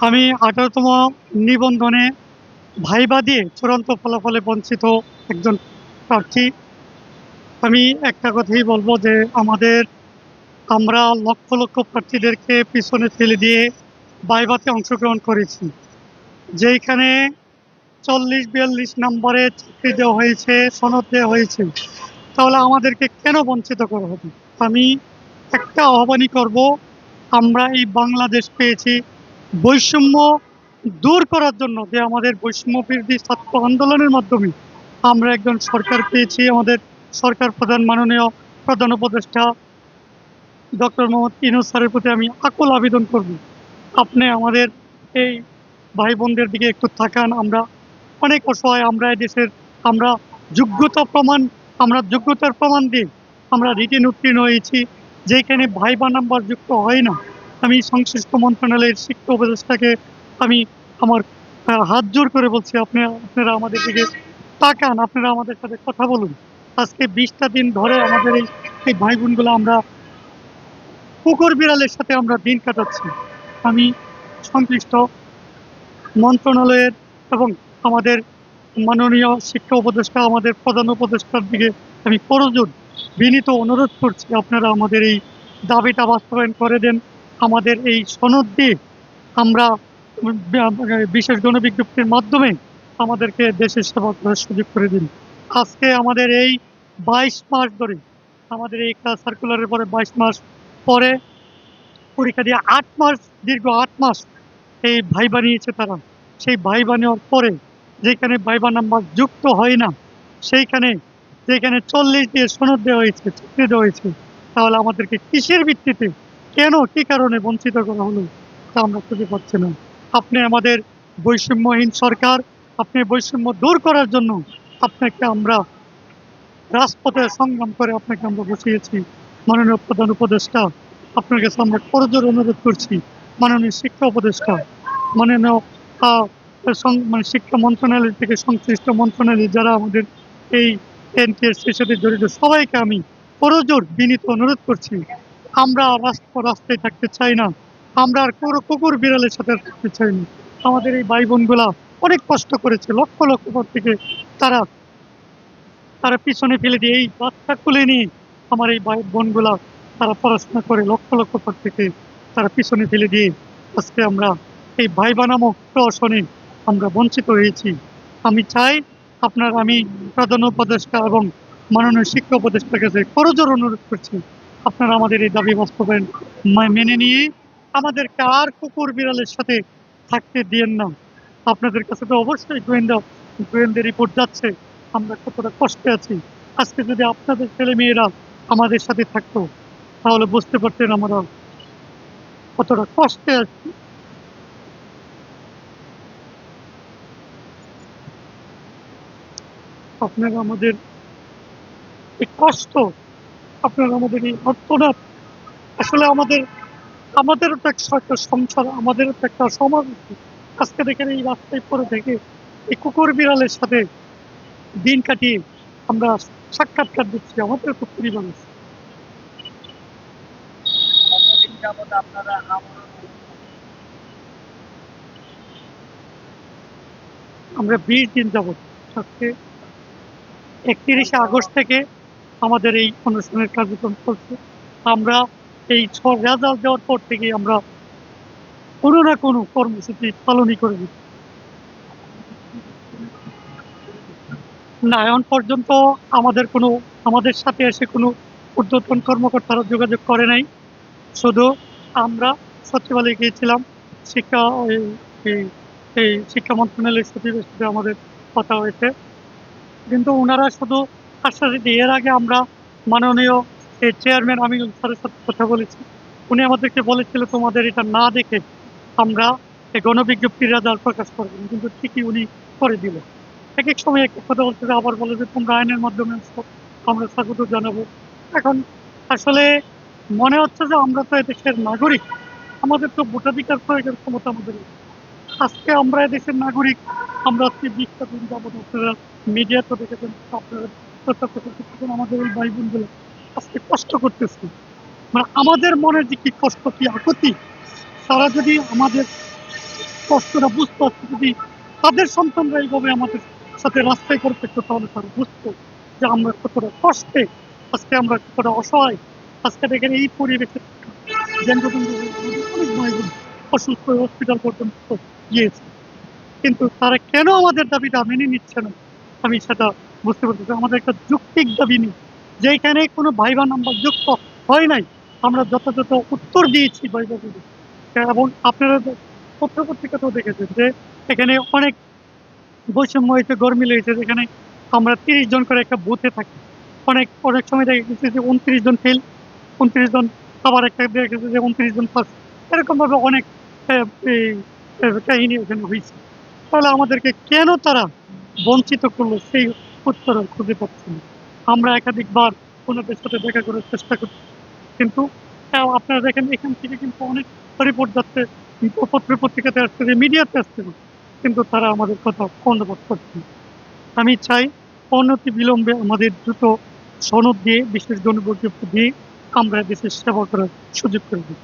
আমি আঠারোতম নিবন্ধনে ভাইবা দিয়ে চূড়ান্ত ফলাফলে বঞ্চিত একজন প্রার্থী। আমি একটা কথাই বলব যে আমাদের, আমরা লক্ষ লক্ষ প্রার্থীদেরকে পিছনে ফেলে দিয়ে ভাইভাতে অংশগ্রহণ করেছি। যেইখানে চল্লিশ বিয়াল্লিশ নম্বরে চাকরি দেওয়া হয়েছে, সনদ দেওয়া হয়েছে, তাহলে আমাদেরকে কেন বঞ্চিত করা হবে? আমি একটা আহ্বানই করব, আমরা এই বাংলাদেশ পেয়েছি বৈষম্য দূর করার জন্য যে আমাদের বৈষম্য বিরোধী ছাত্র আন্দোলনের মাধ্যমে আমরা একজন সরকার পেয়েছি, আমাদের সরকার প্রধান মাননীয় প্রধান উপদেষ্টা ডক্টর মোহাম্মদ ইনুস স্যারের প্রতি আমি আকুল আবেদন করব। আপনি আমাদের এই ভাই বোনদের দিকে একটু থাকান আমরা অনেক অসহায়, আমরা দেশের, আমরা যোগ্যতা প্রমাণ, আমরা যোগ্যতার প্রমাণ দিয়ে আমরা রিটেন উত্তীর্ণ হয়েছি যেখানে ভাইবা নাম্বার যুক্ত হয় না। আমি সংশ্লিষ্ট মন্ত্রণালয়ের শিক্ষা উপদেষ্টাকে আমি আমার হাত জোর করে বলছি, আপনি, আপনারা আমাদের দিকে তাকান, আপনারা আমাদের সাথে কথা বলুন। আজকে বিশটা দিন ধরে আমাদের এই এই ভাই বোনগুলো আমরা কুকুর বিড়ালের সাথে আমরা দিন কাটাচ্ছি। আমি সংশ্লিষ্ট মন্ত্রণালয়ের এবং আমাদের মাননীয় শিক্ষা উপদেষ্টা, আমাদের প্রধান উপদেষ্টার দিকে আমি করজোর বিনীত অনুরোধ করছি, আপনারা আমাদের এই দাবিটা বাস্তবায়ন করে দেন। আমাদের এই সনদ দিয়ে আমরা বিশেষ গণবিজ্ঞপ্তির মাধ্যমে আমাদেরকে দেশের সেবা করার সুযোগ করে দিন আজকে আমাদের এই বাইশ মাস ধরে, আমাদের এই সার্কুলারের পরে বাইশ মাস পরে পরীক্ষা দিয়ে আট মাস, দীর্ঘ আট মাস এই ভাই বানিয়েছে তারা। সেই ভাই বানানোর পরে যেখানে ভাইবা নাম্বার যুক্ত হয় না, সেইখানে, যেখানে চল্লিশ দিয়ে সনদ দেওয়া হয়েছে চাকরি দেওয়া হয়েছে, তাহলে আমাদেরকে কিসের ভিত্তিতে কেন, কি কারণে বঞ্চিত করা হলো তা আমরা খুঁজে পাচ্ছি না। আপনি আমাদের বৈষম্যহীন সরকার, আপনি বৈষম্য দূর করার জন্য আপনাকে আমরা রাজপথে সংগ্রাম করে আপনাকে আমরা বসিয়েছি। মাননীয় প্রধান উপদেষ্টা, আপনার কাছে আমরা করজোর অনুরোধ করছি। মাননীয় শিক্ষা উপদেষ্টা, মাননীয় মানে শিক্ষা মন্ত্রণালয় থেকে সংশ্লিষ্ট মন্ত্রণালয় যারা আমাদের এই এনটিএসসির সাথে জড়িত, সবাইকে আমি করজোর বিনীত অনুরোধ করছি। আমরা রাস্তা রাস্তায় থাকতে চাই না। আমরা আর কোনো কুকুর বিড়ালের সাথে থাকতে চাই না। আমাদের এই ভাই বোনগুলা অনেক কষ্ট করেছে। লক্ষ লক্ষ পর থেকে তারা তারা পিছনে ফেলে দিয়ে এই বাচ্চা খুলে নিয়ে আমার এই ভাই বোনগুলা তারা পড়াশোনা করে লক্ষ লক্ষ পর থেকে তারা পিছনে ফেলে দিয়ে আজকে আমরা এই ভাই বানামো প্রশনে আমরা বঞ্চিত হয়েছি। আমি চাই আপনার আমি প্রধান উপদেষ্টা এবং মাননীয় শিক্ষা উপদেষ্টার কাছে করজোর অনুরোধ করছি। আপনারা আমাদের এই দাবি বাস্তবায়ন মেনে নিয়ে আমাদের আর কুকুর বিড়ালের সাথে থাকতে দিয়েন না? আপনাদের কাছে তো অবশ্যই গোয়েন্দা গোয়েন্দা রিপোর্ট যাচ্ছে। আমরা কতটা কষ্টে আছি। আজকে যদি আপনাদের ছেলে মেয়েরা আমাদের সাথে থাকতো, তাহলে বুঝতে পারতেন আমরা কতটা কষ্টে আছি। আপনারা আমাদের এই কষ্ট আপনারা আমাদের এই অর্থনাথ আসলে আমাদের আমাদেরও তো একটা সংসার আমাদেরও তো একটা সমাজ। আজকে দেখেন এই রাস্তায় পরে থেকে এই কুকুর বিড়ালের সাথে দিন কাটিয়ে আমরা সাক্ষাৎকার দিচ্ছি আমাদের তো পরিবার আছে আমরা বিশ দিন যাবত আজকে একত্রিশে আগস্ট থেকে আমাদের এই অনুষ্ঠানের কার্যক্রম চলছে। আমরা এই রেজাল্ট দেওয়ার পর থেকে আমরা কোনো না কোনো কর্মসূচি পালনই করে দিচ্ছি না এখন পর্যন্ত আমাদের কোনো, আমাদের সাথে এসে কোনো ঊর্ধ্বতন কর্মকর্তারা যোগাযোগ করে নাই। শুধু আমরা সচিবালয়ে গিয়েছিলাম। শিক্ষা এই এই শিক্ষা মন্ত্রণালয়ের সচিবের সাথে আমাদের কথা হয়েছে। কিন্তু ওনারা শুধু আশ্বাস দিয়ে, এর আগে আমরা মাননীয় এই চেয়ারম্যান আমিনুল স্যারের সাথে কথা বলেছি। উনি আমাদেরকে বলেছিল, তোমাদের এটা না দেখে আমরা এই গণবিজ্ঞপ্তির রেজাল্ট প্রকাশ করবেন কিন্তু ঠিকই উনি করে দিল। এক এক সময় এক কথা বলতে আবার বলে যে, তোমরা আইনের মাধ্যমে আমরা স্বাগত জানাব। এখন আসলে মনে হচ্ছে যে আমরা তো এদেশের নাগরিক। আমাদের তো ভোটাধিকার প্রয়োগের ক্ষমতা আমাদের আজকে আমরা এদেশের নাগরিক, আমরা আজকে বিশটা দিন যাবত আপনারা মিডিয়া তো দেখেছেন, আপনারা প্রত্যক্ষ করতেছেন আমাদের এই ভাই বোনগুলো আজকে কষ্ট করতেছে। মানে আমাদের মনের যে কি কষ্ট, কি আকুতি তারা যদি আমাদের কষ্টটা বুঝতে যদি তাদের সন্তানরা এইভাবে আমাদের সাথে রাস্তায় করে থাকতো, তাহলে তারা বুঝতো যে আমরা কতটা কষ্টে, আজকে আমরা কতটা অসহায়, আজকে দেখেন এই পরিবেশে অনেক অসুস্থ হসপিটাল পর্যন্ত গিয়েছে। কিন্তু তারা কেন আমাদের দাবিটা মেনে নিচ্ছে না? আমি সেটা বুঝতে পারতেছি আমাদের একটা যৌক্তিক দাবি নেই যেখানে কোনো ভাইবা নাম্বার যুক্ত হয় নাই, আমরা যথাযথ উত্তর দিয়েছি ভাইবাগুলো এবং আপনারা পত্র পত্রিকাতেও দেখেছেন যে এখানে অনেক বৈষম্য হয়েছে, গরমি লেগেছে, যেখানে আমরা তিরিশ জন করে একটা বুথে থাকি। অনেক অনেক সময় দেখা গেছে যে উনত্রিশ জন ফেল, উনত্রিশ জন আবার একটা দেখা গেছে যে উনত্রিশ জন পাস এরকমভাবে অনেক কাহিনী ওখানে হয়েছে। তাহলে আমাদেরকে কেন তারা বঞ্চিত করল সেই উত্তর আর খুঁজে পাচ্ছি না। আমরা একাধিকবার ওনাদের সাথে দেখা করার চেষ্টা করছি কিন্তু আহ, আপনারা দেখেন এখান থেকে কিন্তু অনেক রিপোর্ট যাচ্ছে পত্র পত্রিকাতে আসছে যে মিডিয়াতে আসছে না। কিন্তু তারা আমাদের কথা কর্ণপাত করছে আমি চাই অনতি বিলম্বে আমাদের দ্রুত সনদ দিয়ে বিশেষ জনবর্গীয় দিয়ে আমরা দেশের সেবা করার সুযোগ করে দিই।